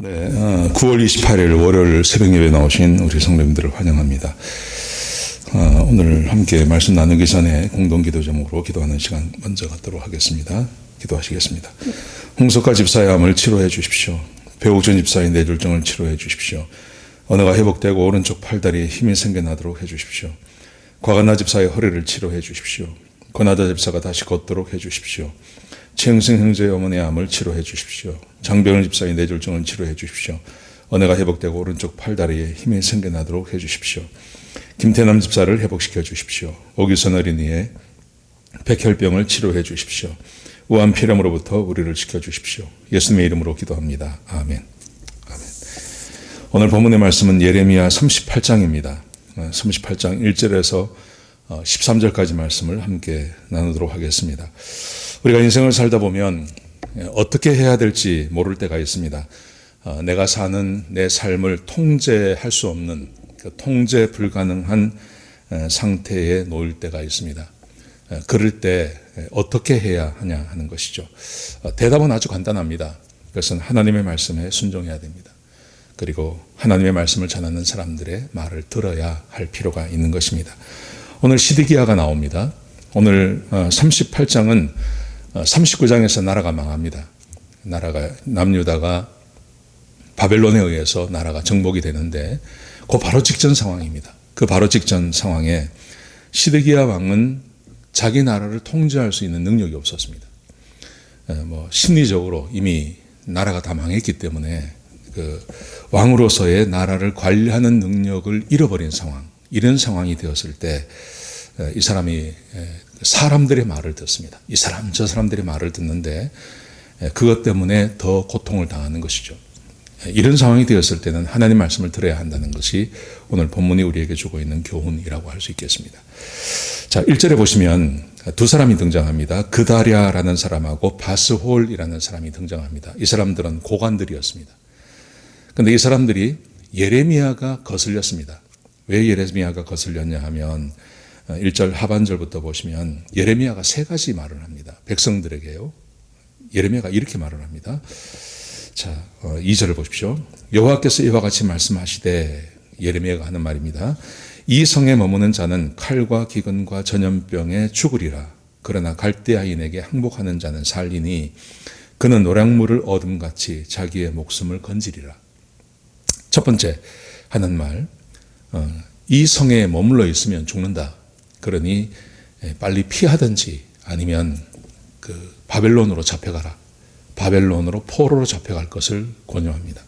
네, 어, 9월 28일 월요일 새벽 예배 나오신 우리 성도님들을 환영합니다. 어, 오늘 함께 말씀 나누기 전에 공동 기도 제목으로 기도하는 시간 먼저 갖도록 하겠습니다. 기도하시겠습니다. 홍석가 집사의 암을 치료해 주십시오. 배옥준 집사의 뇌졸중을 치료해 주십시오. 언어가 회복되고 오른쪽 팔다리에 힘이 생겨나도록 해 주십시오. 과간나 집사의 허리를 치료해 주십시오. 권하다 집사가 다시 걷도록 해 주십시오. 최영승 형제의 어머니의 암을 치료해 주십시오. 장병을 집사의 뇌졸중을 치료해 주십시오. 언어가 회복되고 오른쪽 팔다리에 힘이 생겨나도록 해 주십시오. 김태남 집사를 회복시켜 주십시오. 오규선 어린이의 백혈병을 치료해 주십시오. 우한 피렴으로부터 우리를 지켜 주십시오. 예수님의 이름으로 기도합니다. 아멘. 아멘. 오늘 본문의 말씀은 예레미야 38장입니다. 38장 1절에서 13절까지 말씀을 함께 나누도록 하겠습니다. 우리가 인생을 살다 보면 어떻게 해야 될지 모를 때가 있습니다. 어, 내가 사는 내 삶을 통제할 수 없는 그 통제 불가능한 상태에 놓일 때가 있습니다. 그럴 때 어떻게 해야 하냐 하는 것이죠. 어, 대답은 아주 간단합니다. 그것은 하나님의 말씀에 순종해야 됩니다. 그리고 하나님의 말씀을 전하는 사람들의 말을 들어야 할 필요가 있는 것입니다. 오늘 시드기야가 나옵니다. 오늘 38장은 어, 39장에서 나라가 망합니다. 나라가 남유다가 바벨론에 의해서 나라가 정복이 되는데 그 바로 직전 상황입니다. 그 바로 직전 상황에 시드기야 왕은 자기 나라를 통제할 수 있는 능력이 없었습니다. 뭐 심리적으로 이미 나라가 다 망했기 때문에 그 왕으로서의 나라를 관리하는 능력을 잃어버린 상황, 이런 상황이 되었을 때 이 사람이 사람들의 말을 듣습니다. 이 사람 저 사람들의 말을 듣는데 그것 때문에 더 고통을 당하는 것이죠. 이런 상황이 되었을 때는 하나님 말씀을 들어야 한다는 것이 오늘 본문이 우리에게 주고 있는 교훈이라고 할 수 있겠습니다. 자, 1절에 보시면 두 사람이 등장합니다. 그다랴라는 사람하고 바스홀이라는 사람이 등장합니다. 이 사람들은 고관들이었습니다. 근데 이 사람들이 예레미야가 거슬렸습니다. 왜 예레미야가 거슬렸냐 하면 1절 하반절부터 보시면 예레미야가 세 가지 말을 합니다. 백성들에게요. 예레미야가 이렇게 말을 합니다. 자, 2절을 보십시오. 여호와께서 이와 같이 말씀하시되 예레미야가 하는 말입니다. 이 성에 머무는 자는 칼과 기근과 전염병에 죽으리라. 그러나 갈대아인에게 항복하는 자는 살리니 그는 노량물을 얻음같이 자기의 목숨을 건지리라. 첫 번째 하는 말, 어, 이 성에 머물러 있으면 죽는다. 그러니 빨리 피하든지 아니면 그 바벨론으로 잡혀가라. 바벨론으로 포로로 잡혀갈 것을 권유합니다.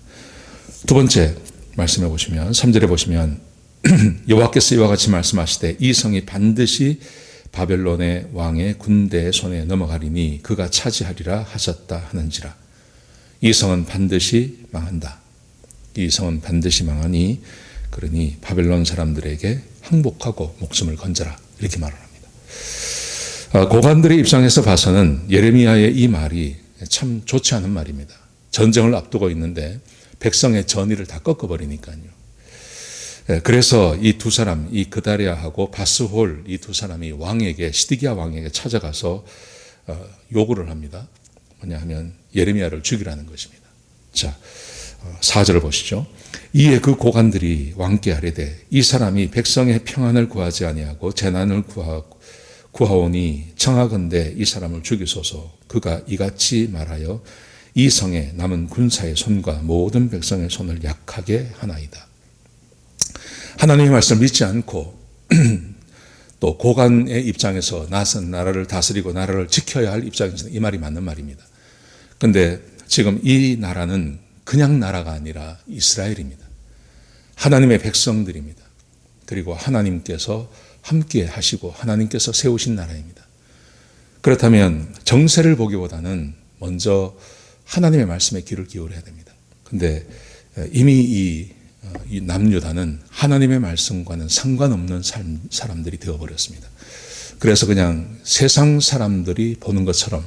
두 번째 말씀해 보시면 3절에 보시면 여호와께서 이와 같이 말씀하시되 이 성이 반드시 바벨론의 왕의 군대의 손에 넘어가리니 그가 차지하리라 하셨다 하는지라. 이 성은 반드시 망한다. 이 성은 반드시 망하니 그러니 바벨론 사람들에게 항복하고 목숨을 건져라 이렇게 말을 합니다. 아, 고관들의 입장에서 봐서는 예레미야의 이 말이 참 좋지 않은 말입니다. 전쟁을 앞두고 있는데 백성의 전의를 다 꺾어버리니까요. 예, 그래서 이 두 사람, 이 그다리아하고 바스홀 이 두 사람이 왕에게 시디기야 왕에게 찾아가서 어, 요구를 합니다. 뭐냐 하면 예레미야를 죽이라는 것입니다. 자, 4절을 어, 보시죠. 이에 그 고관들이 왕께 하려되 이 사람이 백성의 평안을 구하지 아니하고 재난을 구하고 구하오니 청하건대 이 사람을 죽이소서 그가 이같이 말하여 이 성에 남은 군사의 손과 모든 백성의 손을 약하게 하나이다. 하나님의 말씀을 믿지 않고 또 고관의 입장에서 나선 나라를 다스리고 나라를 지켜야 할 입장에서는 이 말이 맞는 말입니다. 근데 지금 이 나라는 그냥 나라가 아니라 이스라엘입니다. 하나님의 백성들입니다. 그리고 하나님께서 함께 하시고 하나님께서 세우신 나라입니다. 그렇다면 정세를 보기보다는 먼저 하나님의 말씀에 귀를 기울여야 됩니다. 근데 이미 이, 어, 이 남유다는 하나님의 말씀과는 상관없는 사람들이 되어버렸습니다. 그래서 그냥 세상 사람들이 보는 것처럼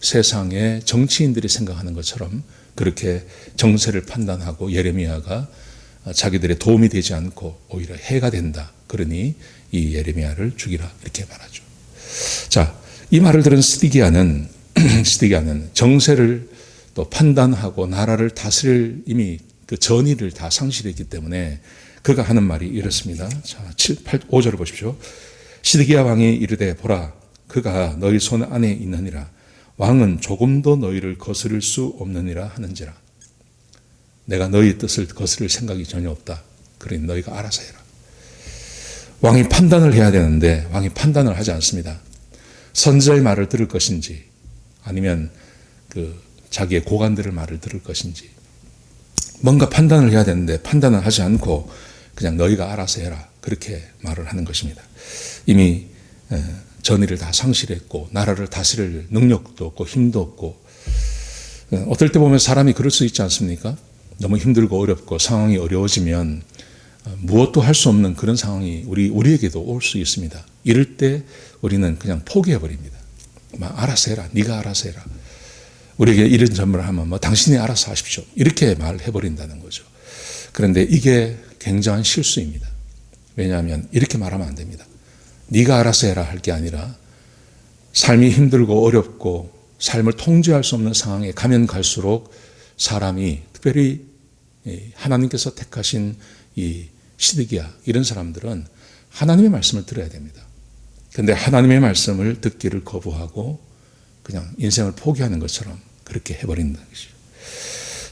세상의 정치인들이 생각하는 것처럼 그렇게 정세를 판단하고 예레미야가 자기들의 도움이 되지 않고 오히려 해가 된다. 그러니 이 예레미야를 죽이라 이렇게 말하죠. 자, 이 말을 들은 스디기야는 스디기야는 정세를 또 판단하고 나라를 다스릴 이미 그 전의를 다 상실했기 때문에 그가 하는 말이 이렇습니다. 자, 7, 8, 5절을 보십시오. 시드기야 왕이 이르되 보라 그가 너희 손 안에 있느니라 왕은 조금도 너희를 거스를 수 없느니라 하는지라 내가 너희 뜻을 거스를 생각이 전혀 없다. 그러니 너희가 알아서 해라. 왕이 판단을 해야 되는데 왕이 판단을 하지 않습니다. 선지자의 말을 들을 것인지 아니면 그 자기의 고관들의 말을 들을 것인지 뭔가 판단을 해야 되는데 판단을 하지 않고 그냥 너희가 알아서 해라 그렇게 말을 하는 것입니다. 이미 전의를 다 상실했고 나라를 다스릴 능력도 없고 힘도 없고 어떨 때 보면 사람이 그럴 수 있지 않습니까? 너무 힘들고 어렵고 상황이 어려워지면 무엇도 할 수 없는 그런 상황이 우리 우리에게도 올 수 있습니다. 이럴 때 우리는 그냥 포기해 버립니다. 막 알아서 해라. 네가 알아서 해라. 우리에게 이런 점을 하면 뭐 당신이 알아서 하십시오. 이렇게 말해 버린다는 거죠. 그런데 이게 굉장한 실수입니다. 왜냐하면 이렇게 말하면 안 됩니다. 네가 알아서 해라 할 게 아니라 삶이 힘들고 어렵고 삶을 통제할 수 없는 상황에 가면 갈수록 사람이 특별히 하나님께서 택하신 이 시드기야 이런 사람들은 하나님의 말씀을 들어야 됩니다. 근데 하나님의 말씀을 듣기를 거부하고 그냥 인생을 포기하는 것처럼 그렇게 해버린다는 것이죠.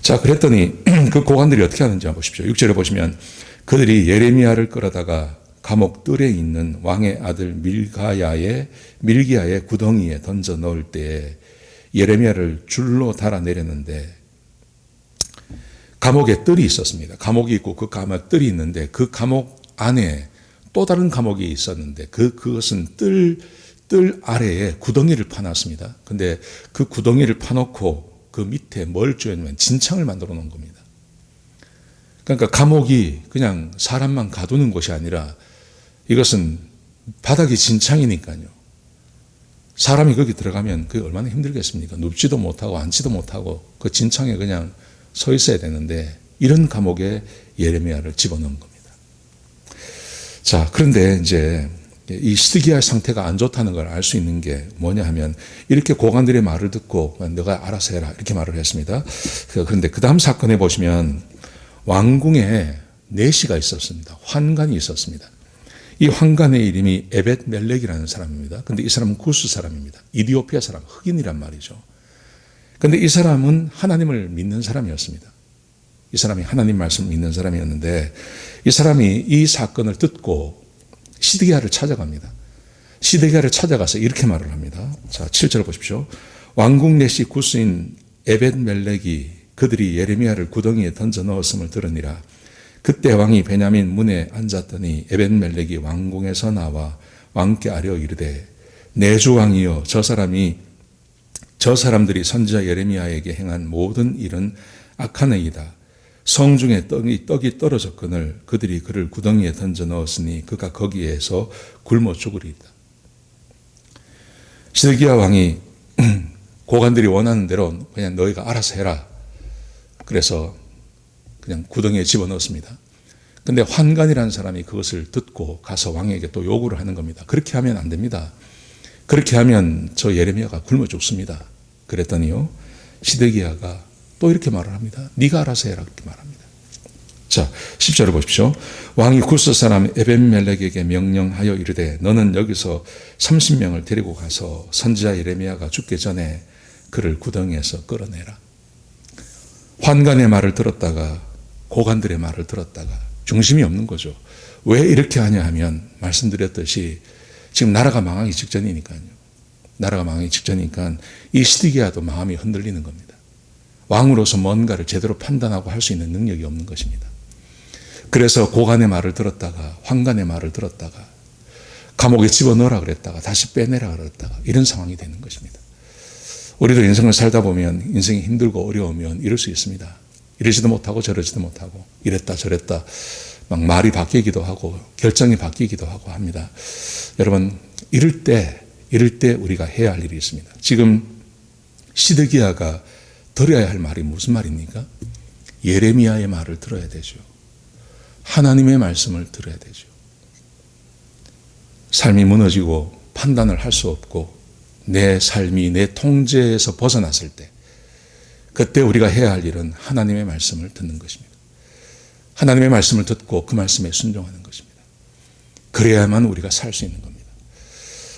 자, 그랬더니 그 고관들이 어떻게 하는지 한번 보십시오. 6절에 보시면 그들이 예레미야를 끌어다가 감옥 뜰에 있는 왕의 아들 밀가야의 밀기야의 구덩이에 던져 넣을 때에 예레미야를 줄로 달아 내렸는데 감옥에 뜰이 있었습니다. 감옥이 있고 그 감옥 뜰이 있는데 그 감옥 안에 또 다른 감옥이 있었는데 그 그것은 뜰, 뜰 아래에 구덩이를 파놨습니다. 근데 그 구덩이를 파놓고 그 밑에 뭘 쪼였냐면 진창을 만들어 놓은 겁니다. 그러니까 감옥이 그냥 사람만 가두는 곳이 아니라 이것은 바닥이 진창이니까요. 사람이 거기 들어가면 그게 얼마나 힘들겠습니까? 눕지도 못하고 앉지도 못하고 그 진창에 그냥 서 있어야 되는데 이런 감옥에 예레미야를 집어넣은 겁니다. 자, 그런데 이제 이 시드기야 상태가 안 좋다는 걸 알 수 있는 게 뭐냐 하면 이렇게 고관들의 말을 듣고 너가 알아서 해라 이렇게 말을 했습니다. 그런데 그 다음 사건에 보시면 왕궁에 내시가 있었습니다. 환관이 있었습니다. 이 환관의 이름이 에벳 멜렉이라는 사람입니다. 근데 이 사람은 구스 사람입니다. 이디오피아 사람, 흑인이란 말이죠. 근데 이 사람은 하나님을 믿는 사람이었습니다. 이 사람이 하나님 말씀을 믿는 사람이었는데 이 사람이 이 사건을 듣고 시드기야를 찾아갑니다. 시드기야를 찾아가서 이렇게 말을 합니다. 자, 7절 보십시오. 왕궁 내시 구스인 에벳 멜렉이 그들이 예레미야를 구덩이에 던져 넣었음을 들으니라. 그때 왕이 베냐민 문에 앉았더니 에벳 멜렉이 왕궁에서 나와 왕께 아뢰어 이르되 내주 왕이여 저 사람이 저 사람들이 선지자 예레미야에게 행한 모든 일은 악하네이다. 성 중에 떡이, 떡이 떨어졌거늘 그들이 그를 구덩이에 던져 넣었으니 그가 거기에서 굶어 죽으리이다. 시드기야 왕이 고관들이 원하는 대로 그냥 너희가 알아서 해라. 그래서 그냥 구덩이에 집어넣었습니다. 근데 환관이라는 사람이 그것을 듣고 가서 왕에게 또 요구를 하는 겁니다. 그렇게 하면 안 됩니다. 그렇게 하면 저 예레미야가 굶어 죽습니다. 그랬더니요. 시드기야가 또 이렇게 말을 합니다. 네가 알아서 해라 그렇게 말합니다. 자, 10절을 보십시오. 왕이 구스 사람 에벤멜렉에게 명령하여 이르되 너는 여기서 30명을 데리고 가서 선지자 예레미야가 죽기 전에 그를 구덩이에서 끌어내라. 환관의 말을 들었다가 고관들의 말을 들었다가 중심이 없는 거죠. 왜 이렇게 하냐 하면 말씀드렸듯이 지금 나라가 망하기 직전이니까요. 나라가 망하기 직전이니까 이 시드기야도 마음이 흔들리는 겁니다. 왕으로서 뭔가를 제대로 판단하고 할 수 있는 능력이 없는 것입니다. 그래서 고관의 말을 들었다가 황관의 말을 들었다가 감옥에 집어넣으라 그랬다가 다시 빼내라 그랬다가 이런 상황이 되는 것입니다. 우리도 인생을 살다 보면 인생이 힘들고 어려우면 이럴 수 있습니다. 이러지도 못하고 저러지도 못하고 이랬다 저랬다 막 말이 바뀌기도 하고 결정이 바뀌기도 하고 합니다. 여러분 이럴 때 이럴 때 우리가 해야 할 일이 있습니다. 지금 시드기야가 들어야 할 말이 무슨 말입니까? 예레미야의 말을 들어야 되죠. 하나님의 말씀을 들어야 되죠. 삶이 무너지고 판단을 할 수 없고 내 삶이 내 통제에서 벗어났을 때 그때 우리가 해야 할 일은 하나님의 말씀을 듣는 것입니다. 하나님의 말씀을 듣고 그 말씀에 순종하는 것입니다. 그래야만 우리가 살 수 있는 겁니다.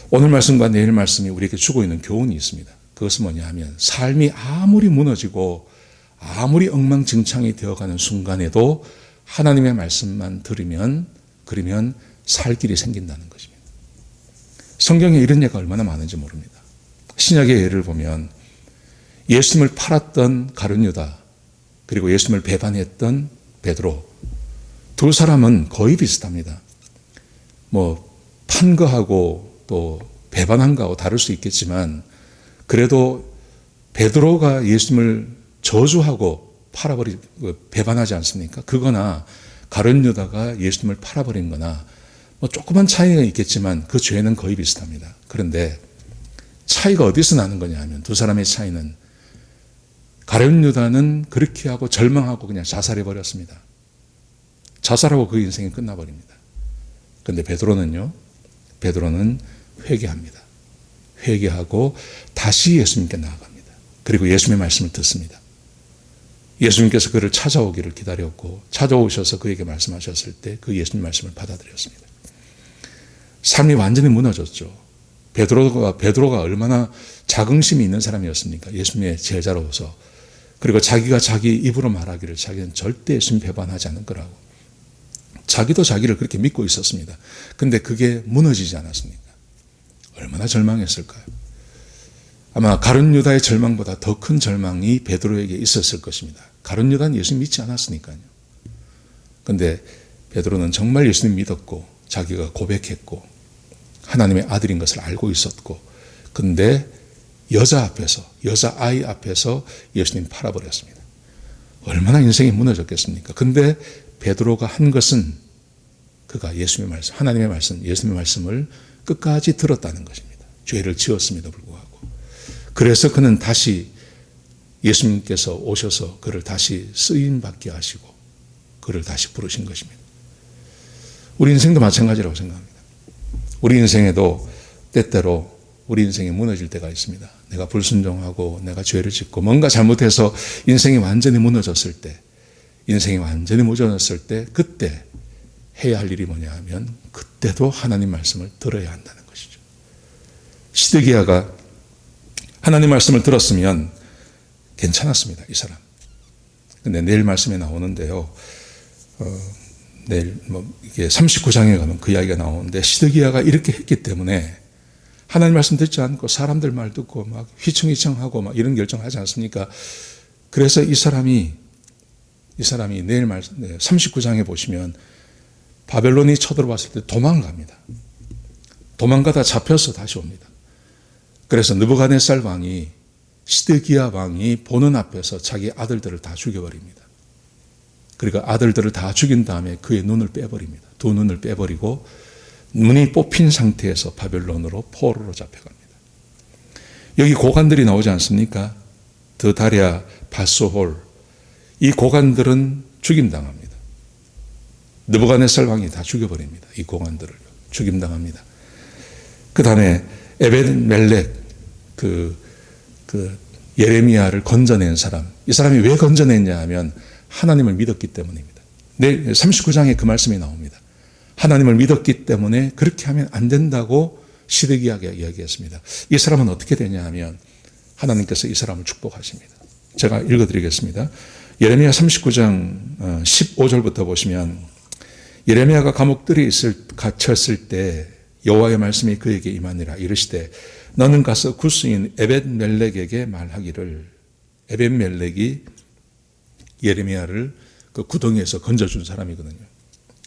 오늘 말씀과 내일 말씀이 우리에게 주고 있는 교훈이 있습니다. 그것은 뭐냐 하면 삶이 아무리 무너지고 아무리 엉망진창이 되어가는 순간에도 하나님의 말씀만 들으면 그러면 살 길이 생긴다는 것입니다. 성경에 이런 예가 얼마나 많은지 모릅니다. 신약의 예를 보면 예수님을 팔았던 가룟유다 그리고 예수님을 배반했던 베드로 두 사람은 거의 비슷합니다. 뭐 판 거하고 또 배반한 거하고 다를 수 있겠지만 그래도 베드로가 예수님을 저주하고 팔아버리 배반하지 않습니까? 그거나 가룟 유다가 예수님을 팔아버린 거나 뭐 조그만 차이가 있겠지만 그 죄는 거의 비슷합니다. 그런데 차이가 어디서 나는 거냐 하면 두 사람의 차이는 가룟 유다는 그렇게 하고 절망하고 그냥 자살해 버렸습니다. 자살하고 그 인생이 끝나 버립니다. 그런데 베드로는요. 베드로는 회개합니다. 회개하고 다시 예수님께 나아갑니다. 그리고 예수님의 말씀을 듣습니다. 예수님께서 그를 찾아오기를 기다렸고 찾아오셔서 그에게 말씀하셨을 때 그 예수님 말씀을 받아들였습니다. 삶이 완전히 무너졌죠. 베드로가 베드로가 얼마나 자긍심이 있는 사람이었습니까? 예수님의 제자로서 그리고 자기가 자기 입으로 말하기를 자기는 절대 예수님 배반하지 않을 거라고 자기도 자기를 그렇게 믿고 있었습니다. 근데 그게 무너지지 않았습니까? 얼마나 절망했을까요? 아마 가룟 유다의 절망보다 더 큰 절망이 베드로에게 있었을 것입니다. 가룟 유다는 예수님 믿지 않았으니까요. 근데 베드로는 정말 예수님 믿었고 자기가 고백했고 하나님의 아들인 것을 알고 있었고 근데 여자 앞에서 여자 아이 앞에서 예수님 팔아버렸습니다. 얼마나 인생이 무너졌겠습니까? 근데 베드로가 한 것은 그가 예수님의 말씀, 하나님의 말씀, 예수님의 말씀을 끝까지 들었다는 것입니다. 죄를 지었음에도 불구하고. 그래서 그는 다시 예수님께서 오셔서 그를 다시 쓰임 받게 하시고 그를 다시 부르신 것입니다. 우리 인생도 마찬가지라고 생각합니다. 우리 인생에도 때때로 우리 인생이 무너질 때가 있습니다. 내가 불순종하고 내가 죄를 짓고 뭔가 잘못해서 인생이 완전히 무너졌을 때, 인생이 완전히 무너졌을 때, 그때 해야 할 일이 뭐냐 하면 그때도 하나님 말씀을 들어야 한다는 것이죠. 시드기야가 하나님 말씀을 들었으면 괜찮았습니다. 이 사람. 근데 내일 말씀에 나오는데요. 어, 내일 뭐 이게 39장에 가면 그 이야기가 나오는데 시드기야가 이렇게 했기 때문에 하나님 말씀 듣지 않고 사람들 말 듣고 막 휘청휘청하고 막 이런 결정하지 않습니까? 그래서 이 사람이 이 사람이 내일 말 39장에 보시면 바벨론이 쳐들어왔을 때 도망갑니다. 도망가다 잡혀서 다시 옵니다. 그래서 느부갓네살 왕이 시드기야 왕이 보는 앞에서 자기 아들들을 다 죽여버립니다. 그리고 아들들을 다 죽인 다음에 그의 눈을 빼버립니다. 두 눈을 빼버리고 눈이 뽑힌 상태에서 바벨론으로 포로로 잡혀갑니다. 여기 고관들이 나오지 않습니까? 드다리아, 바소홀 이 고관들은 죽임당합니다. 느부갓네살 왕이 다 죽여버립니다. 이 고관들을 죽임당합니다. 그 다음에 에벤 멜렉 그, 그 예레미야를 건져낸 사람 이 사람이 왜 건져냈냐 하면 하나님을 믿었기 때문입니다. 내 39장에 그 말씀이 나옵니다. 하나님을 믿었기 때문에 그렇게 하면 안 된다고 시드기야가 이야기했습니다. 이 사람은 어떻게 되냐 하면 하나님께서 이 사람을 축복하십니다. 제가 읽어드리겠습니다. 예레미야 39장 15절부터 어, 보시면 예레미야가 감옥들이 있을 갇혔을 때 여호와의 말씀이 그에게 임하니라 이르시되 너는 가서 구스인 에벳멜렉에게 말하기를 에벳멜렉이 예레미야를 그 구덩이에서 건져준 사람이거든요.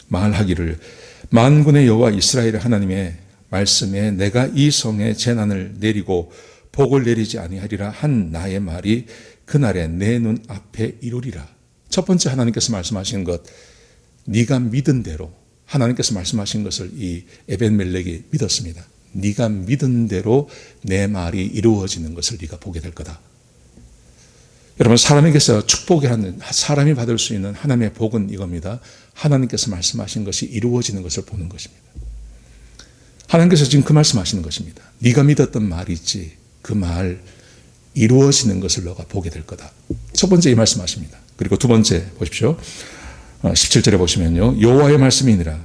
말하기를 만군의 여호와 이스라엘 하나님의 말씀에 내가 이 성에 재난을 내리고 복을 내리지 아니하리라 한 나의 말이 그날에 내 눈 앞에 이루리라. 첫 번째 하나님께서 말씀하신 것 네가 믿은 대로 하나님께서 말씀하신 것을 이 에벤멜렉이 믿었습니다. 네가 믿은 대로 내 말이 이루어지는 것을 네가 보게 될 거다. 여러분 사람에게서 축복이 하는 사람이 받을 수 있는 하나님의 복은 이겁니다. 하나님께서 말씀하신 것이 이루어지는 것을 보는 것입니다. 하나님께서 지금 그 말씀하시는 것입니다. 네가 믿었던 말이 있지 그 말 이루어지는 것을 너가 보게 될 거다. 첫 번째 이 말씀하십니다. 그리고 두 번째 보십시오. 17절에 보시면요. 여호와의 말씀이니라.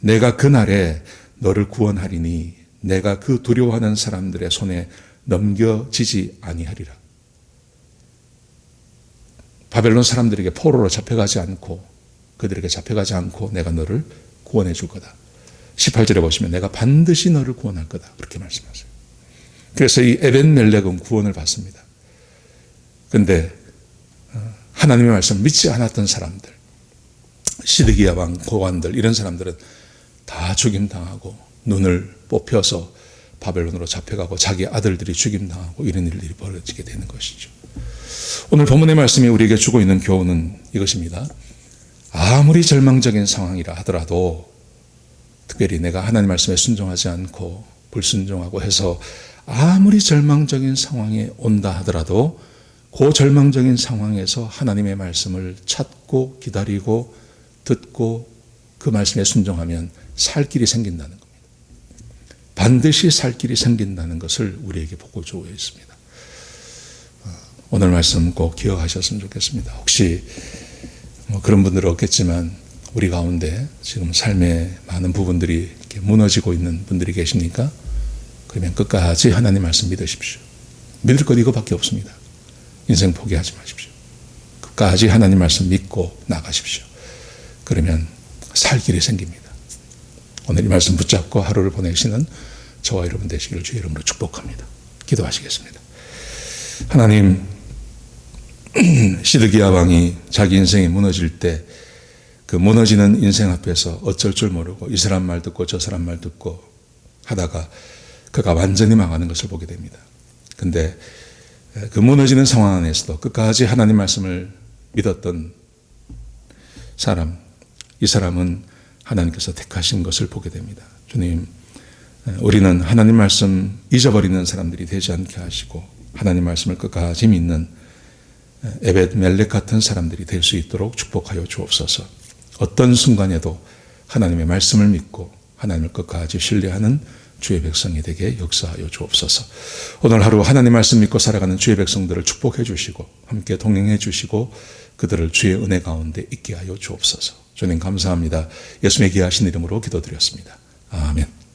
내가 그날에 너를 구원하리니 내가 그 두려워하는 사람들의 손에 넘겨지지 아니하리라. 바벨론 사람들에게 포로로 잡혀가지 않고 그들에게 잡혀가지 않고 내가 너를 구원해 줄 거다. 18절에 보시면 내가 반드시 너를 구원할 거다. 그렇게 말씀하세요. 그래서 이 에벤멜렉은 구원을 받습니다. 근데 어, 하나님의 말씀 믿지 않았던 사람들, 시드기야 왕 고관들 이런 사람들은 다 죽임 당하고 눈을 뽑혀서 바벨론으로 잡혀가고 자기 아들들이 죽임 당하고 이런 일들이 벌어지게 되는 것이죠. 오늘 본문의 말씀이 우리에게 주고 있는 교훈은 이것입니다. 아무리 절망적인 상황이라 하더라도 특별히 내가 하나님 말씀에 순종하지 않고 불순종하고 해서 아무리 절망적인 상황에 온다 하더라도 그 절망적인 상황에서 하나님의 말씀을 찾고 기다리고 듣고 그 말씀에 순종하면 살 길이 생긴다는 겁니다. 반드시 살 길이 생긴다는 것을 우리에게 보고 주어 있습니다. 어, 오늘 말씀 꼭 기억하셨으면 좋겠습니다. 혹시 뭐 그런 분들은 없겠지만 우리 가운데 지금 삶의 많은 부분들이 무너지고 있는 분들이 계십니까? 그러면 끝까지 하나님 말씀 믿으십시오. 믿을 것 이거밖에 없습니다. 인생 포기하지 마십시오. 끝까지 하나님 말씀 믿고 나가십시오. 그러면 살 길이 생깁니다. 오늘 이 말씀 붙잡고 하루를 보내시는 저와 여러분 되시기를 주의 이름으로 축복합니다. 기도하시겠습니다. 하나님, 시드기야 왕이 자기 인생이 무너질 때 그 무너지는 인생 앞에서 어쩔 줄 모르고 이 사람 말 듣고 저 사람 말 듣고 하다가 그가 완전히 망하는 것을 보게 됩니다. 근데 그 무너지는 상황 안에서도 끝까지 하나님 말씀을 믿었던 사람, 이 사람은 하나님께서 택하신 것을 보게 됩니다. 주님, 우리는 하나님 말씀 잊어버리는 사람들이 되지 않게 하시고 하나님 말씀을 끝까지 믿는 에벳 멜렉 같은 사람들이 될 수 있도록 축복하여 주옵소서. 어떤 순간에도 하나님의 말씀을 믿고 하나님을 끝까지 신뢰하는 주의 백성이 되게 역사하여 주옵소서. 오늘 하루 하나님 말씀 믿고 살아가는 주의 백성들을 축복해 주시고 함께 동행해 주시고 그들을 주의 은혜 가운데 있게 하여 주옵소서. 주님 감사합니다. 예수님의 귀하신 이름으로 기도드렸습니다. 아멘.